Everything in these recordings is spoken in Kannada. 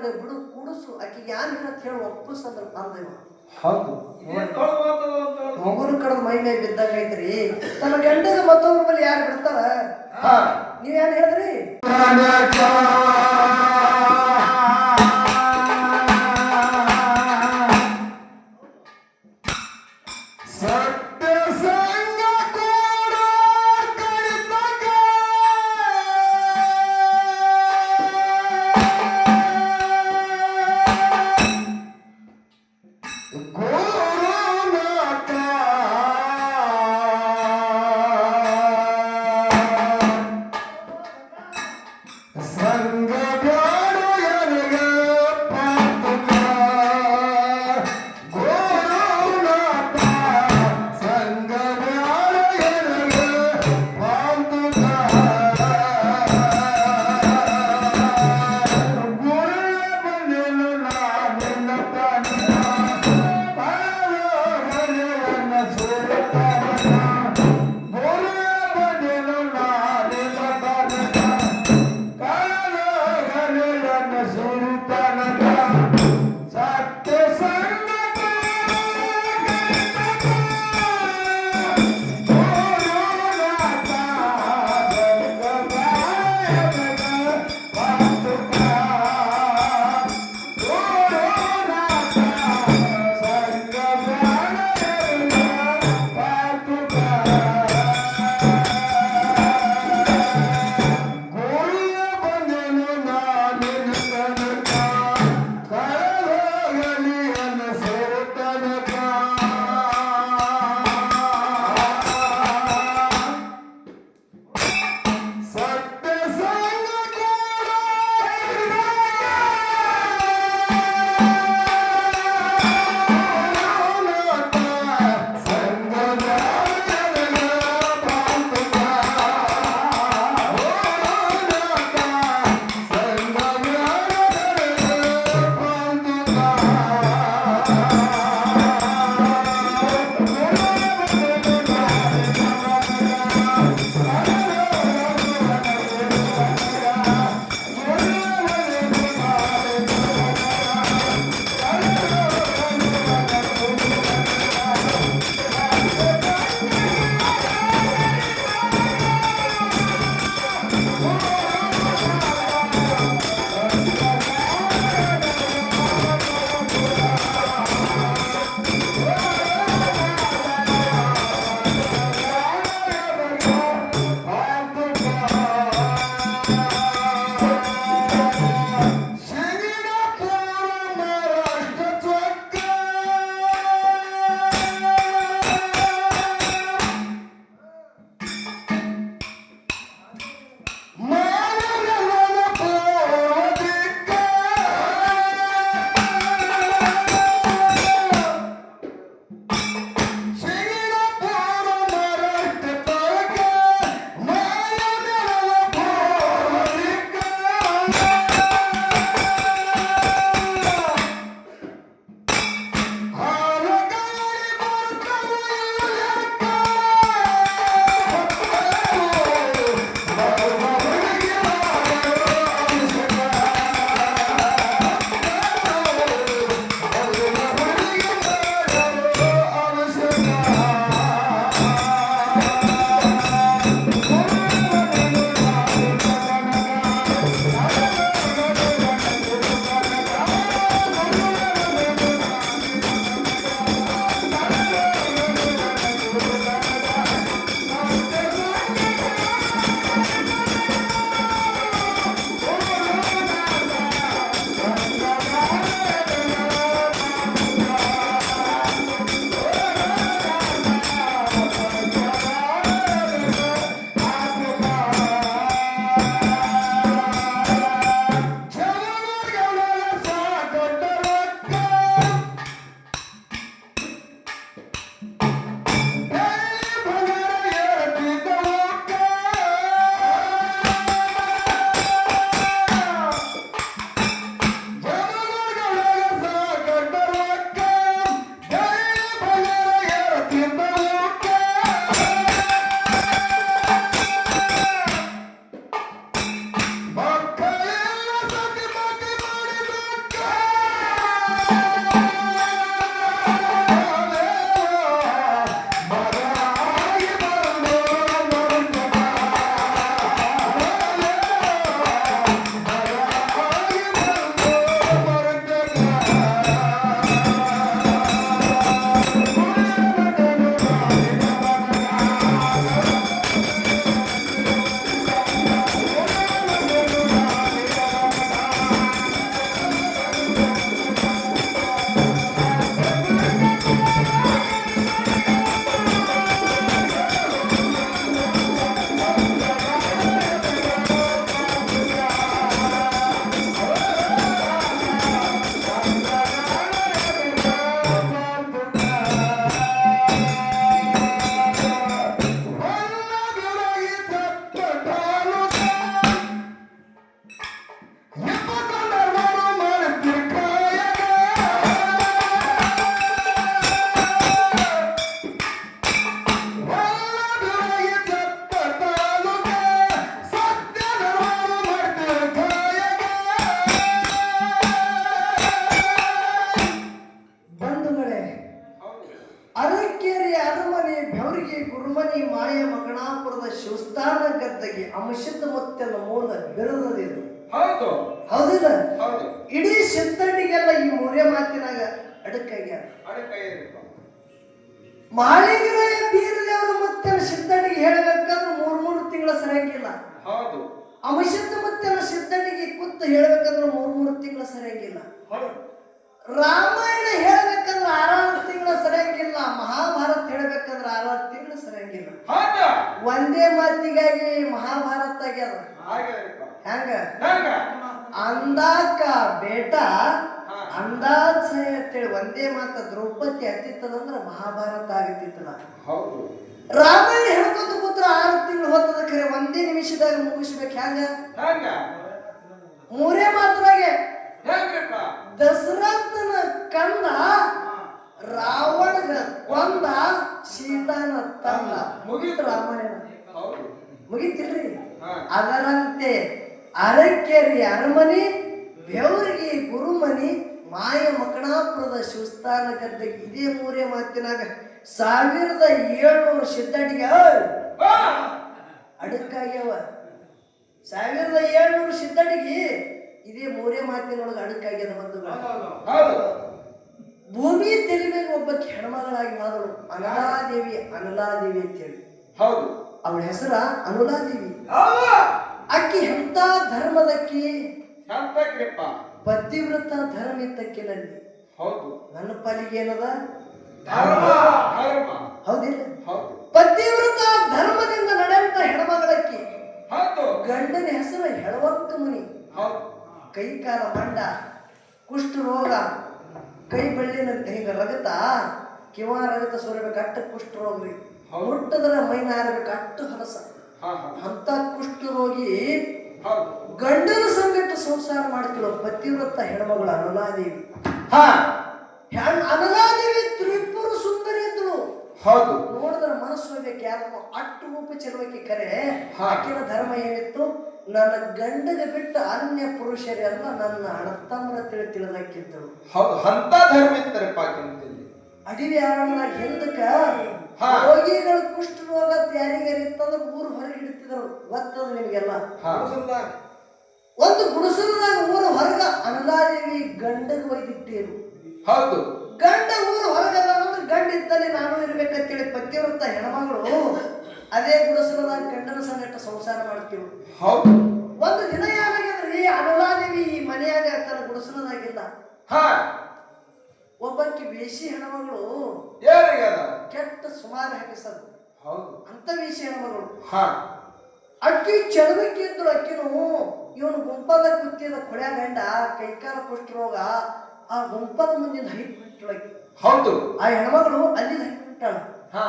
ನನಗೆ ಬಿಡು ಕೂಡಿಸು. ಆಕೆ ಯಾರು ಹೇಳತ್ ಹೇಳಿ ಒಪ್ಪಿಸ್ ಅಂದ್ರೆ ಅಂದೇವ ಹೌದು. ಏನ್. ಮಗುನ ಕಡದ ಮೈ ಮೇಲೆ ಬಿದ್ದಂಗ ಐತ್ರಿ. ತನ್ನ ಗಂಡದ ಮತ್ತೊಬ್ಬರ ಮೇಲೆ ಯಾರು ಬಿಡ್ತಾರ? ನೀವ್ ಯಾರು ಹೇಳಿದ್ರಿ? ಬೇಟ. ಅಂದಾಜ್ ಅಂತೇಳಿ ಒಂದೇ ಮಾತ ದ್ರೌಪದಿ ಹತ್ತಿತ್ತದಂದ್ರ ಮಹಾಭಾರತ ಆಗತ್ತಿತ್ತಲ್ಲ. ಹೌದು. ರಾಮಾಯಣ ಹೇಳ್ಕೊಂಡು ಕೂತ್ರ ಆರು ತಿಂಗಳು ಹೊತ್ತದ ಖರೆ ಒಂದೇ ನಿಮಿಷದಾಗ ಮುಗಿಸ್ಬೇಕು ಹ್ಯಾಂಗ? ಮೂರೇ ಮಾತ್ರಗೆ. ದಸರಥನ ದಶರಥನ ಕಂದ ರಾವಣಗ ಕೊಂದ ಸೀತಾನ ತಂದ. ಮುಗಿತು. ರಾಮಾಯಣ. ಹೌದು. ಮುಗಿತಿಲ್ರಿ. ಅದರಂತೆ ಅರಕೆರಿ ಅರಮನೆ ಬೆವರಿಗೆ ಗುರುಮನಿ, ಮಾಯ ಮಕಣಾಪುರದ ಶಿವಸ್ಥಾನ ಗದ್ದೆಗೆ ಇದೇ ಮೂರೇ ಮಾತಿನಾಗ ಸಾವಿರದ ಏಳ್ನೂರು ಸಿದ್ಧಟಿಗೆ ಅಡಕಾಗ್ಯಾವ ಸಾವಿರದ ಏಳ್ನೂರು ಸಿದ್ಧಟಿಗೆ ಇದೇ ಮೂರೇ ಮಾತಿನೊಳಗೆ ಅಡಕ್ಕಾಗ್ಯದ ಬಂಧುಗಳು. ಭೂಮಿ ತೆಲಿಬೇಕು ಒಬ್ಬ ಹೆಣ್ಮಗಳಾಗಿ ಮಾದಳು. ಅನಲಾದೇವಿ ಅನಲಾದೇವಿ ಅಂತೇಳಿ. ಹೌದು ಅವಳ ಹೆಸರ ಅನುಲಾದೇವಿ. ಅಕ್ಕಿ ಎಂತ ಧರ್ಮದಕ್ಕಿ? ಶಾಂತಕ್ರಿಪ್ಪ ಪತಿವ್ರತ ಧರ್ಮ ಇತ್ತಕ್ಕಿನಲ್ಲಿ ಹೌದು. ನನ್ನ ಪಾಲಿಗೆ ಏನದ? ಧರ್ಮ! ಧರ್ಮ! ಹೌದಿಲ್ಲ. ಹೌದು. ಪತಿವ್ರತ ಧರ್ಮದಿಂದ ನಡೆಯಂತ ಹೆಣ್ಮಗಳಕ್ಕೆ ಹೌದು. ಗಂಡನ ಹೆಸರು ಹೆಳವಂತ ಮುನಿ. ಹೌದು. ಕೈ ಕಾಲ ಮಂಡ ಕುಷ್ಠ ರೋಗ ಕೈ ಬೆಳ್ಳಿನ ಹಿಂಗ ರಗತ ಕಿವ ರಗತ ಸುರಬೇಕು ಅಟ್ಟ ಕುಷ್ಠ ರೋಗ ರೀ. ಮುಟ್ಟದ್ರ ಮೈನ ನಾರಬೇಕು ಅಟ್ಟು ಹಲಸ ಹಾ ಹಾ. ಅಂತ ಕುಷ್ಠ ರೋಗಿ ಹೌದು ಗಂಡನ ಸಂಗಟ ಸಂಸಾರ ಮಾಡ್ತಿರೋ ಪತಿವ್ರತ ಹೆಣ್ಮಗಳು ಅನಲಾದೇವಿ ಹಾ. ಅನಲಾದೇವಿ ತ್ರಿಪುರ ಸುಂದರಿ ಇದ್ದಳು ಹೌದು. ನೋಡಿದ್ರೆ ಮನಸ್ಸು ಹೋಗ್ಬೇಕು ಯಾರನ್ನು ಅಟ್ಟು ರೂಪ ಚೆಲುವಕ್ಕೆ ಕರೆ. ಹಾಕಿನ ಧರ್ಮ ಏನಿತ್ತು? ನನ್ನ ಗಂಡನ ಬಿಟ್ಟು ಅನ್ಯ ಪುರುಷರೆಲ್ಲ ನನ್ನ ಅಣತಮ್ಮನ ತಿಳಿ ತಿಳಿದಕ್ಕಿದ್ದಳು ಹೌದು ಅಂತ ಧರ್ಮ ಇತ್ತರಪ್ಪ ಅಡಿವಿ ಯಾರನ್ನ ಹಿಂದಕ್ಕ. ರೋಗಿಗಳು ಕುಷ್ಠ ರೋಗ ಯಾರಿಗಾರ ಇತ್ತಂದ್ರೆ ಊರು ಹೊರಗೆ ಇಡ್ತಿದ್ರು ಗೊತ್ತದ ನಿಮಗೆಲ್ಲ ಒಂದು ಗುಡಿಸಲದಾಗ ಊರು ಹೊರಗ ಅನುದಾದೇವಿ ಗಂಡನ ಒಯ್ದಿಟ್ಟಿರು ಹೌದು. ಗಂಡ ಊರು ಹೊರಗಲ್ಲ ಅಂದ್ರೆ ಗಂಡ ಇದ್ದಲ್ಲಿ ನಾನು ಇರ್ಬೇಕಂತೇಳಿ ಪತಿವ್ರತ ಹೆಣ್ಮಗಳು ಅದೇ ಗುಡಿಸಲದಾಗ ಗಂಡನ ಸಂಗಟ ಸಂಸಾರ ಮಾಡ್ತೀವಿ ಹೌದು. ಒಂದು ದಿನ ಏನಾಗ್ಯದ್ರಿ? ಅಂದ್ರೆ ಈ ಮನೆಯಾಗ ತನ್ನ ಗುಡಿಸಲದಾಗಿಲ್ಲ ಹಾ. ಒಬ್ಬಕ್ಕೆ ಬೇಸಿ ಹೆಣ್ಮಗಳು ಕೆಟ್ಟ ಸುಮಾರು ಹೆಂಗಸದು ಹೌದು. ಅಂತ ವಿಷಯ ಹೆಣ್ಮಗಳು. ಹಾ. ಅಕ್ಕಿ ಚಳವಕ್ಕೆ ಇದ್ರು ಅಕ್ಕಿನು ಇವನು ಗುಂಪದ ಕುತ್ತಿದ ಕೊಳೆ ಗಂಡ ಕೈಕಾಲ ಕುಷ್ಠರೋಗ ಆ ಗುಂಪದ ಮುಂದಿನ ಹೈಟ್ ಬಿಟ್ಟಳು ಅಕ್ಕಿ. ಹೌದು. ಆ ಹೆಣ್ಮಗಳು ಅಲ್ಲಿಂದ ಹೈಟ್ ಬಿಟ್ಟಾಳ ಹಾ.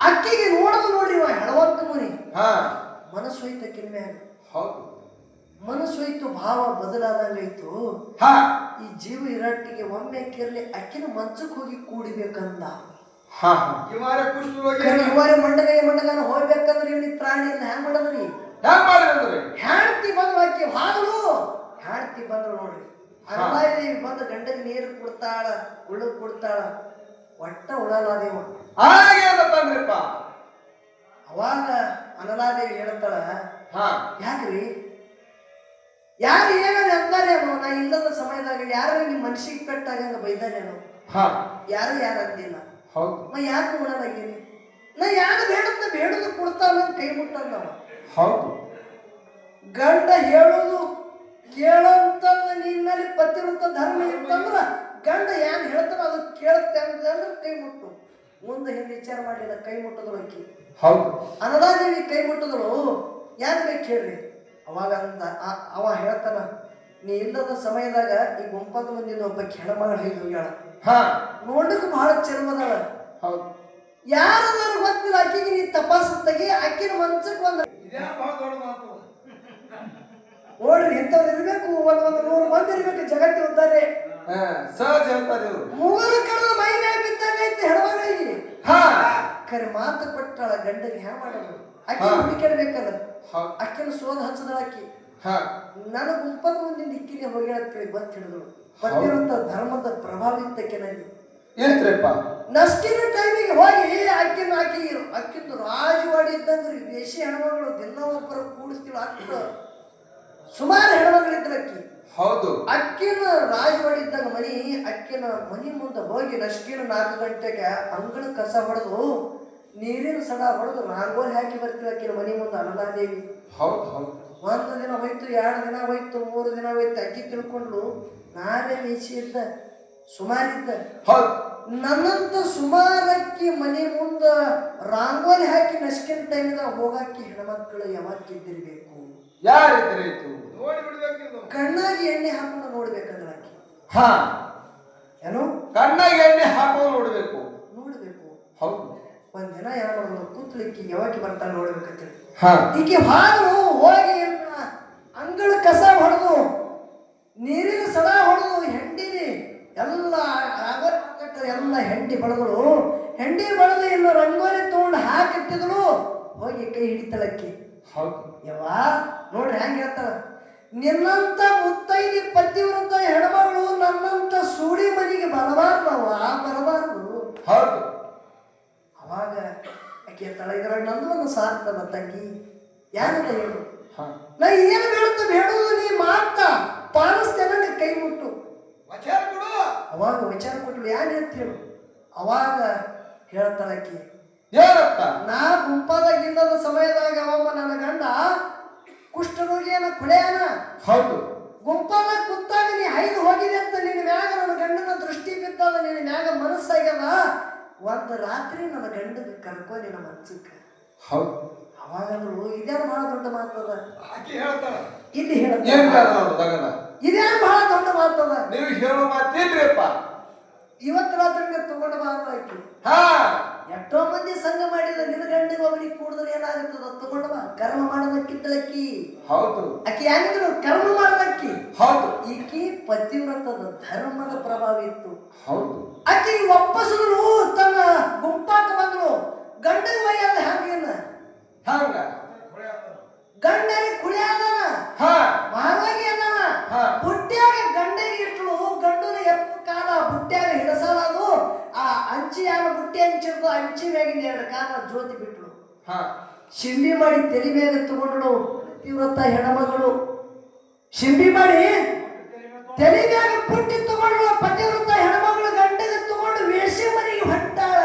ಅಕ್ಕಿಗೆ ನೋಡದು ನೋಡ್ರಿ ಇವ ಹೆಣವಂತ ಮುನಿ. ಹ. ಮನಸ್ಸು ಹೋಯ್ತು ಅಕ್ಕಿನ ಮ್ಯಾಗ. ಹೌದು. ಮನಸ್ಸು ಹೋಯ್ತು ಭಾವ ಬದಲಾದಂಗಾಯ್ತು ಹಾ. ಈ ಜೀವ ಇರಟ್ಟಿಗೆ ಒಮ್ಮೆ ಕೆರ್ಲಿ ಅಕ್ಕಿನ ಮಂಚಕ್ಕೆ ಹೋಗಿ ಕೂಡಿಬೇಕಂದ. ಹಾ ಇವಾರ ಕುಷ್ಠರೋಗಿ ಇವಾರೆ ಮಂಡಲನ ಮಂಡಗನ ಹೋಗ್ಬೇಕಂದ್ರೆ ಇವನಿಗೆ ಪ್ರಾಣಿ ಇಲ್ಲ. ಹ್ಯಾಂಗ ಮಾಡದ್ರಿ? ಹೆಂಗ್ ಮಾಡಿದ್ರಿ? ಹೆಂಡತಿ ಬಂದ್ರು ಆಕಿ ಹಾಗಲು ಹೆಂಡತಿ ಬಂದ್ರು ನೋಡ್ರಿ. ಅನಲಾದೇವಿ ಬಂದು ಗಂಡಗೆ ನೀರು ಕೊಡ್ತಾಳ ಉಳ್ಳು ಕೊಡ್ತಾಳ ಒಟ್ಟ ಉಳಲಾದೇವ. ಹಾಗೆ ತಂದ್ರಿಪ್ಪ. ಅವಾಗ ಅನಲಾದೇವಿ ಹೇಳ್ತಾಳ ಹಾ. ಯಾಕ್ರಿ? ಯಾರು ಏನಾರ ಅಂದಾರೇನೋ ನಾ ಇಲ್ಲದ ಸಮಯದಾಗ ಯಾರು ನಿಮ್ಮ ಮನ್ಸಿಗೆ ಪೆಟ್ಟಾಗ ಬೈದಾರೇನೋ ಹಾ. ಯಾರು ಯಾರು ಅಂದಿಲ್ಲ. ಹೌದು. ನಾ ಯಾಕೆ ಉಣಲಾಗೀನಿ ನಾ ಯಾರು ಅಂತ ಬೇಡದು ಕೊಡ್ತಾನ ಕೈ ಮುಟ್ಟಲ್ಲ ಹೌದು. ಗಂಡ ಹೇಳೋದು ಕೇಳಂತ ನಿನ್ನಲ್ಲಿ ಪತ್ತಿರುವಂತ ಧರ್ಮ ಇತ್ತಂದ್ರ ಗಂಡ ಏನು ಹೇಳ್ತಾನ ಅದು ಕೇಳುತ್ತೆ ಅಂದ್ರೆ ಕೈ ಮುಟ್ಟು. ಮುಂದೆ ಹಿಂದೆ ವಿಚಾರ ಮಾಡಿಲ್ಲ ಕೈ ಮುಟ್ಟದಳು ಅಕ್ಕಿ ಹೌದು. ಅನದಾದೇವಿ ಕೈ ಮುಟ್ಟದಳು ಯಾರು ಬೇಕು ಹೇಳ್ರಿ? ಅವಾಗ ಅಂದ ಅವ ಹೇಳ್ತಾನ ನೀ ಇಲ್ಲದ ಸಮಯದಾಗ ಈ ಗುಂಪದ ಮುಂದಿನ ಒಬ್ಬ ಹೆಣ್ಮಗಳು ಹೇಳ ಹೋಗ್ಯಾಳ. ಹಾ. ನೋಡಕ್ ಬಹಳ ಚರ್ಮದಾಳ ಹೌದು. ಯಾರದಾರು ಗೊತ್ತಿಲ್ಲ ಆಕಿಗೆ ನೀ ತಪಾಸ ತೆಗಿ ಆಕಿನ ಮನ್ಸಕ್ ಒಂದ್ ನೋಡ್ರಿ ಇಂಥವ್ರು ಇರ್ಬೇಕು ಒಂದ್ ಒಂದ್ ನೂರು ಮಂದಿ ಇರ್ಬೇಕು ಜಗತ್ತಿ ಉದ್ದಾರೆ. ಹಾ ಸಹಜ ಹೇಳ್ತಾರೆ ಇವ್ರು. ಮೂಗಲು ಕಳೆದ ಮೈ ಮ್ಯಾಗ ಬಿದ್ದಂಗ ಐತಿ ಹೆಣ್ಮಗಳಿಗೆ. ಹಾ. ಖರೆ ಮಾತು ಕೊಟ್ಟಳ ಗಂಡಗೆ ಹ್ಯಾ ಮಾಡೋದು. ಆಕೆ ಹಾ. ಹುಡುಕಿಡ್ಬೇಕಲ್ಲ ಆಕಿನ ಸೋದ ಹಚ್ಚದ ಆಕಿ. ಹಾ. ನನ್ನ ಗುಂಪದ ಮುಂದಿನ ದಿಕ್ಕಿಗೆ ಹೋಗ್ಯಾಳ ಅಂತೇಳಿ ಬಂದು ಹಿಡಿದಳು. ಬಂದಿರುವಂತ ಧರ್ಮದ ಪ್ರಭಾವಿತಕ್ಕೆನಲ್ಲಿ ಏನ್ರಿಪ್ಪ ನಷ್ಟಿನ ಟೈಮಿಗೆ ಹೋಗಿ ಅಕ್ಕಿನ ಹಾಕಿ ಅಕ್ಕಿಂದು ರಾಜವಾಡಿ ಇದ್ದಂಗ್ರಿ ದೇಶಿ ಹೆಣ್ಮಗಳು ದಿನ ಒಬ್ಬರು ಕೂಡಿಸ್ತೀವಿ ಅಕ್ಕ ಸುಮಾರು ಹೆಣ್ಮಗಳಿದ್ರು ಅಕ್ಕಿ. ಹೌದು. ಅಕ್ಕಿನ ರಾಜವಾಡಿದ್ದಾಗ ಮನಿ ಅಕ್ಕಿನ ಮನಿ ಮುಂದೆ ಹೋಗಿ ನಷ್ಟಿನ ನಾಲ್ಕು ಗಂಟೆಗೆ ಅಂಗಳ ಕಸ ಹೊಡೆದು ನೀರಿನ ಸಡ ಹೊಡೆದು ರಂಗೋಲಿ ಹಾಕಿ ಬರ್ತೀವಿ ಅಕ್ಕಿನ ಮನಿ ಮುಂದೆ ಅನ್ನದಾದೇವಿ ಹೌದು ಹೌದು. ಒಂದು ದಿನ ಹೋಯ್ತು ಎರಡು ದಿನ ಹೋಯ್ತು ಮೂರು ದಿನ ಹೋಯ್ತು ಅಕ್ಕಿ ತಿಳ್ಕೊಂಡ್ಲು ನಾನೇ ಮೀಸಿ ಇದ್ದ ಸುಮಾರಿದ್ದ. ಹೌದು. ನನ್ನಂತ ಸುಮಾರಕ್ಕಿ ಮನೆ ಮುಂದ ರಾಂಗೋಲಿ ಹಾಕಿ ನಸ್ಕಿನ ಟೈಮ್ದಾಗ ಹೋಗಾಕಿ ಹೆಣ್ಮಕ್ಳು ಯಾವತ್ತಿದ್ದಿರ್ಬೇಕು ಯಾರಿದ್ರಾಯ್ತು ನೋಡಿ ಬಿಡ್ಬೇಕು ಇದು. ಕಣ್ಣಾಗಿ ಎಣ್ಣೆ ಹಾಕೊಂಡು ನೋಡ್ಬೇಕಂದ್ರೆ ಆಕಿ ಹಾ. ಏನು? ಕಣ್ಣಾಗಿ ಎಣ್ಣೆ ಹಾಕೋದು ನೋಡ್ಬೇಕು. ನೋಡ್ಬೇಕು. ಹೌದು. ಒಂದ್ ದಿನ ಯಾವ ಮಾಡೋದು ಕೂತ್ಲಿಕ್ಕಿ ಯಾವಾಗ ಬರ್ತಾಳೆ ನೋಡ್ಬೇಕಂತೇಳಿ. ಹಾ. ಈಕೆ ಹಾಲು ಹೋಗಿ ಅಂಗಳ ಕಸ ಹೊಡೆದು ನೀರಿನ ಸದಾ ಹೊಡೆದು ಹೆಂಡಿ ಎಲ್ಲ ಎಲ್ಲ ಹೆಂಡಿ ಬಳಗಳು ಹೆಂಡಿ ಬಡದು ಇನ್ನು ರಂಗೋಲಿ ತಗೊಂಡು ಹಾಕಿಟ್ಟಿದಳು ಹೋಗಿ ಕೈ ಹಿಡಿತಲಕ್ಕಿ ಯವ್ವ ನೋಡ್ರಿ ಹೆಂಗ ಹೇಳ್ತಾರ ನಿನ್ನಂತ ಮುತ್ತೈದಿ ಪತಿವ್ರತ ಹೆಣ್ಮಗಳು ನನ್ನಂತ ಸೂಡಿ ಮನೆಗೆ ಬರಬಾರ್ದವ್ವ ಬರಬಾರ್ದು. ಹೌದು. ಅವಾಗ ಆಕೆ ಹೇಳ್ತಾಳೆ ಇದ್ರಾಗ ನಂದು ಒಂದು ಸಾರ್ತದ ತಂಗಿ. ಯಾರಂತ ಹೇಳು? ನಾ ಏನು ಹೇಳುತ್ತ ಹೇಳುದು ನೀ ಮಾತ ಪಾಲಿಸ್ತೇನೆ ಕೈ ಮುಟ್ಟು. ವಿಚಾರ ಕೊಡು. ಅವಾಗ ವಿಚಾರ ಕೊಟ್ಟಳು ಯಾರು ಹೇಳ್ತೇಳು ಹೇಳು? ಅವಾಗ ಆಕಿ ಹೇಳಪ್ಪ ನಾ ಗುಂಪಾದಾಗ ಇಲ್ಲದ ಸಮಯದಾಗ ಅವಮ್ಮ ನನ್ನ ಗಂಡ ಕುಷ್ಠರೋಗಿಯನ ಕುಳೆಯನ ಹೌದು. ಗುಂಪಾದಾಗ ಕುತ್ತಾಗ ನೀ ಐದು ಹೋಗಿದೆ ಅಂತ ನಿನ್ನ ಮ್ಯಾಗ ನನ್ನ ಗಂಡನ ದೃಷ್ಟಿ ಬಿದ್ದಾಗ ನಿನ್ನ ಮ್ಯಾಗ ಮನಸ್ಸಾಗ್ಯದ. ಒಂದು ರಾತ್ರಿ ನನ್ನ ಗಂಡದ ಕರ್ಕೊಂಡು ನಮ್ಮ ಮನ್ಸಕ್ಕೆ ಹೌದು. ಅವಾಗಂದ್ರು ಇದ್ಯಾರು ಬಹಳ ದೊಡ್ಡ ಮಾತದ ಆಕಿ ಹೇಳ್ತಾಳ ಇಲ್ಲಿ ಏನ್ ಹೇಳ ಬೇಡ ನೋಡು ತಗದ ಇದ್ಯಾರು ಬಹಳ ದೊಡ್ಡ ಮಾತದ ನೀವು ಹೇಳೋ ಮಾತೇನ್ರಿಪ್ಪ ಇವತ್ತು ರಾತ್ರಿ ತಗೊಂಡ ಮಾತು ಆಕಿ ಹಾ. ಎಷ್ಟೋ ಮಂದಿ ಸಂಘ ಮಾಡಿದ ನಿನ್ನ ಗಂಡಿಗೆ ಒಬ್ಬನಿಗೆ ಕೂಡಿದ್ರೆ ಏನಾಗುತ್ತದ ತಗೊಂಡವ? ಕರ್ಮ ಮಾಡೋದಕ್ಕಿದ್ದಳಕ್ಕಿ ಹೌದು. ಆಕಿ ಯಾನಿದ್ರು ಕರ್ಮ ಮಾಡೋದಕ್ಕಿ. ಹೌದು. ಈಕಿ ಪತಿವ್ರತದ ಧರ್ಮದ ಪ್ರಭಾವ ಇತ್ತು. ಹೌದು. ಆಕಿ ಒಪ್ಪಸಿದ್ರು ತನ್ನ ಗುಂಪಾಕ ಬಂದ್ರು ಗಂಡನ ವಯ್ಯಲ್ಲ ಹಂಗೇನ ಹಂಗ. ಗಂಡನಿಗೆ ಕುಳಿಯಾದನ ಹಾ. ಮಾರವಾಗಿ ಅದಾನ ಹಾ. ಗಂಡನಿಗೆ ಇಟ್ಟಳು ಗಂಡನ ಎಪ್ಪ ಕಾಲ ಬುಟ್ಟಿಯಾಗ ಹಿಡಸಲದು ಆ ಅಂಚಿ ಯಾರ ಬುಟ್ಟಿ ಹಂಚಿರ್ದು ಅಂಚಿ ಮ್ಯಾಗಿನ ಎರಡು ಕಾಲ ಜ್ಯೋತಿ ಬಿಟ್ಟಳು ಹಾ. ಶಿಂಬಿ ಮಾಡಿ ತಲೆ ಮೇಲೆ ತಗೊಂಡಳು ಪತಿವ್ರತ ಹೆಣಮಗಳು. ಶಿಂಬಿ ಮಾಡಿ ತಲೆ ಮ್ಯಾಗ ಪುಟ್ಟಿ ತಗೊಂಡು ಪತಿವ್ರತ ಹೆಣ್ಮಗಳು ಗಂಡಗೆ ತಗೊಂಡು ವೇಷಿ ಮನೆಗೆ ಹೊಂಟಾಳ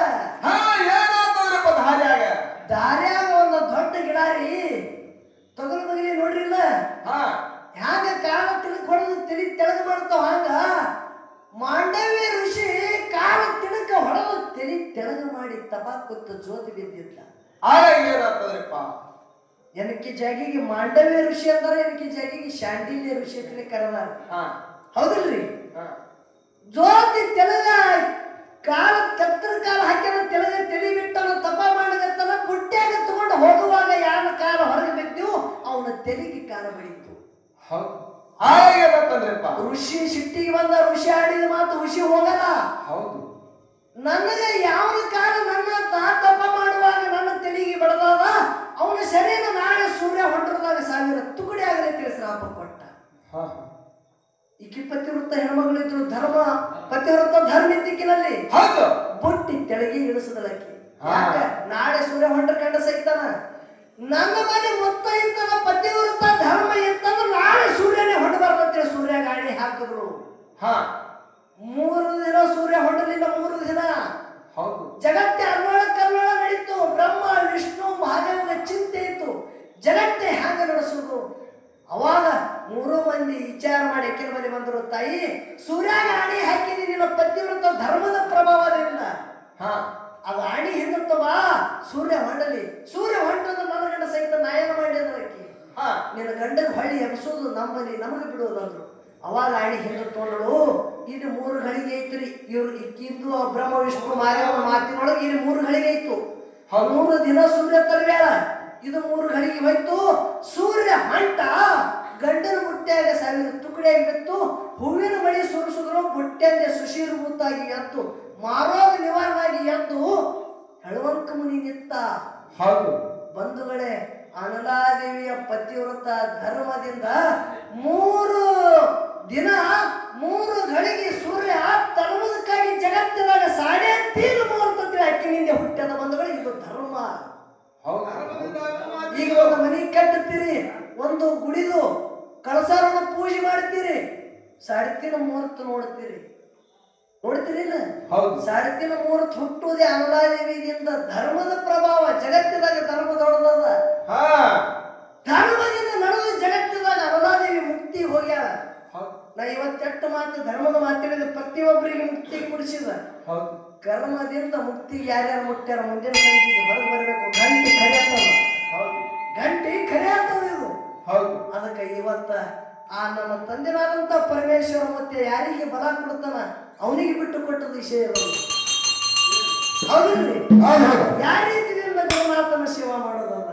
ಹಾ ಏನಾತದ್ರಪ್ಪ ದಾರ್ಯಾಗ ದಾರ್ಯಾಗ ಒಂದು ದೊಡ್ಡ ಗಿಡ ರೀ ತೊಗಲು ಬಗಲಿ ನೋಡ್ರಿಲ್ಲ ಹಾ ಹ್ಯಾಂಗ ಕಾಲ ತಿಳಕ್ ಹೊಡೆದು ತಿಳಿ ತೆಳಗ ಮಾಡ್ತಾವ ಹಂಗ ಮಾಂಡವ್ಯ ಋಷಿ ಕಾಲ ತಿಳಕ ಹೊಡೆದು ತಿಳಿ ತೆಳಗ ತಬಾಕುತ್ತ ಜ್ಯೋತಿ ಬಿದ್ದಿದ್ಲ. ಆಗ ಏನಾತದ್ರಪ್ಪ ಎನಕ್ಕೆ ಜಾಗಿಗೆ ಮಾಂಡವ್ಯ ಋಷಿ ಅಂದ್ರೆ ಎನಕ್ಕೆ ಜಾಗಿಗೆ ಶಾಂಡಿಲ್ಯ ಋಷಿ ಅಂತ ಕರೆದಾರ. ಹೌದಲ್ರಿ? ಜ್ಯೋತಿ ತೆಲಗ ಕಾಲ ಕತ್ತರ ಕಾಲ ಹಾಕ್ಯಾನ ತೆಲಗ ತೆಲಿ ಬಿಟ್ಟನ ತಪ ಮಾಡಗತ್ತನ ಬುಟ್ಟ್ಯಾಗ ತಗೊಂಡು ಹೋಗುವಾಗ ಯಾವ ಕಾಲ ಹೊರಗೆ ಬಿದ್ದು ಅವನ ತೆಲಿಗೆ ಕಾಲ ಏನಾತಂದ್ರಪ್ಪ ಋಷಿ ಸಿಟ್ಟಿಗೆ ಬಂದ ಋಷಿ ಆಡಿದ ಮಾತು ಋಷಿ ಹೋಗಲ್ಲ. ಹೌದು. ನನಗೆ ಯಾವ ಕಾಲ ನನ್ನ ತಾತಪ್ಪ ತಪ ಮಾಡುವಾಗ ನನ್ನ ತೆಲಿಗೆ ಬಡದಾದ ಅವನ ಶರೀರ ನಾಳೆ ಸೂರ್ಯ ಹೊಂಟರದಾಗ ಸಾವಿರ ತುಕಡಿ ಆಗಲಿ ಶ್ರಾಪ ಕೊಟ್ಟ. ಹಾ. ಈಕಿ ಪತಿವೃತ್ತ ಹೆಣ್ಮಗಳಿದ್ರು ಧರ್ಮ ಪತಿವೃತ್ತ ಧರ್ಮ ದಿಕ್ಕಿನಲ್ಲಿ ಹೌದು. ಬುಟ್ಟಿ ತೆಳಗಿ. ಯಾಕ? ನಾಳೆ ಸೂರ್ಯ ಹೊಂಟ್ರ ಕಂಡ ಸೈತಾನ. ನನ್ನ ಮನೆ ಮೊತ್ತ ಇತ್ತದ ಪತಿವೃತ್ತ ಧರ್ಮ ಇತ್ತಂದ್ರೆ ನಾಳೆ ಸೂರ್ಯನೇ ಹೊಂಡಬಾರ್ದಂತೇಳಿ ಸೂರ್ಯ ಗಾಡಿ ಹಾಕಿದ್ರು. ಹಾ. ಮೂರು ದಿನ ಸೂರ್ಯ ಹೊಡಲಿಲ್ಲ ಮೂರು ದಿನ. ಹೌದು. ಜಗತ್ತೆ ಕರ್ವಾಳ ನಡೀತು ಬ್ರಹ್ಮ ವಿಷ್ಣು ಮಹಾದೇವನ ಚಿಂತೆ ಇತ್ತು. ಜಗತ್ತೆ ಹ್ಯಾಂಗ ನಡೆಸುದು ಅವಾಗ ಮೂರು ಮಂದಿ ವಿಚಾರ ಮಾಡಿ ಎಕ್ಕಿನ ಮಂದಿ ಬಂದರು ತಾಯಿ ಸೂರ್ಯಾಗ ಆಣಿ ಹಾಕಿದಿ ನಿನ್ನ ಪತಿವ್ರತ ಧರ್ಮದ ಪ್ರಭಾವದಿಂದ ಹಾ. ಅದು ಆಣಿ ಹಿಂದತ್ತವ ಸೂರ್ಯ ಹೊಂಡಲಿ. ಸೂರ್ಯ ಹೊಂಟದ ನನ್ನ ಗಂಡ ಸಹಿತ ನಾಯನ ಮಾಡಿ ಅದಕ್ಕೆ ಹಾ. ನಿನ್ನ ಗಂಡನ ಹೊಳ್ಳಿ ಎಬ್ಸೋದು ನಮ್ಮಲ್ಲಿ ನಮಗೆ ಬಿಡೋದಂದ್ರು ಅವಾಗ ಆಣಿ ಹಿಂದೆ ಇದು ಮೂರು ಗಳಿಗೆ ಐತ್ರಿ. ಇವ್ರು ಇಕ್ಕಿದ್ದು ಬ್ರಹ್ಮ ವಿಷ್ಣು ಮಾದೇವನ ಮಾತಿನೊಳಗೆ ಇದು ಮೂರು ಗಳಿಗೆ ಇತ್ತು ಹನ್ನೂರು ದಿನ ಸೂರ್ಯ ತರಬೇಡ ಇದು ಮೂರು ಗಳಿಗೆ ಹೋಯ್ತು. ಸೂರ್ಯ ಹಂಟ ಗಂಡನ ಬುಟ್ಟಿಯಾಗ ಸಾವಿರ ತುಕಡೆ ಬಿತ್ತು. ಹೂವಿನ ಮಳಿ ಸುರಿಸಿದ್ರು ಬುಟ್ಟೆಂದೆ ಸುಶೀರ್ಭೂತಾಗಿ ಎತ್ತು. ಮಾರೋಗ ನಿವಾರಣಾಗಿ ಎದ್ದು ಹೆಳವಂಕ ಮುನಿ ನಿತ್ತ. ಹೌದು. ಬಂಧುಗಳೇ ಅನಲಾದೇವಿಯ ಪತಿವ್ರತ ಧರ್ಮದಿಂದ ಮೂರು ದಿನ ಮೂರು ಗಳಿಗೆ ಸೂರ್ಯ ತರುವುದಕ್ಕಾಗಿ ಜಗತ್ತಿನಾಗ ಸಾಡೆ ತೀರು ಮುಹೂರ್ತ ಅಕ್ಕಿನಿಂದ ಹುಟ್ಟದ ಬಂಧುಗಳು ಇದು ಧರ್ಮ. ಈಗ ಒಂದು ಮನೆ ಕಟ್ಟುತ್ತೀರಿ ಒಂದು ಗುಡಿದು ಕಳಸಾರನ ಪೂಜೆ ಮಾಡ್ತೀರಿ ಸಾಡ್ತಿನ ಮುಹೂರ್ತ ನೋಡ್ತೀರಿ. ನೋಡ್ತೀರಿಲ್ಲ ಸಾಡ್ತಿನ ಮುಹೂರ್ತ ಹುಟ್ಟುವುದೇ ಅನುಲಾದೇವಿಯಿಂದ ಧರ್ಮದ ಪ್ರಭಾವ ಜಗತ್ತಿನಾಗ ಧರ್ಮ ದೊಡ್ಡದದ ಹಾ ಧರ್ಮದಿಂದ ನಡೆದು ಜಗತ್ತಿದಾಗ ಅನುಲಾದೇವಿ ಮುಕ್ತಿ ಹೋಗ್ಯಾಳ ಹೌದು ನಾ ಇವತ್ತೆಟ್ಟು ಮಾತು ಧರ್ಮದ ಮಾತಾಡಿದ್ರೆ ಪ್ರತಿಯೊಬ್ಬರಿಗೆ ಮುಕ್ತಿ ಕುಡಿಸಿದ. ಹೌದು. ಕರ್ಮದಿಂದ ಮುಕ್ತಿ ಯಾರ್ಯಾರು ಮುಟ್ಟ್ಯಾರ ಮುಂದಿನ ಗಂಟೆಗೆ ಹೊರಗೆ ಬರಬೇಕು. ಗಂಟೆ ಖರೆ ಆಗ್ತದ. ಹೌದು. ಗಂಟೆ ಆಗ್ತದ ಇದು. ಹೌದು. ಅದಕ್ಕೆ ಇವತ್ತ ಆ ನಮ್ಮ ತಂದೆನಾದಂತ ಪರಮೇಶ್ವರ ಮತ್ತೆ ಯಾರಿಗೆ ಬಲ ಕೊಡ್ತಾನ ಅವನಿಗೆ ಬಿಟ್ಟು ಕೊಟ್ಟದ ವಿಷಯ ಯಾರೀತಿ ಹೌದಿಲ್ರಿ? ಯಾವ ರೀತಿಯಿಂದ ಗುರುನಾಥನ ಸೇವಾ ಮಾಡೋದನ್ನ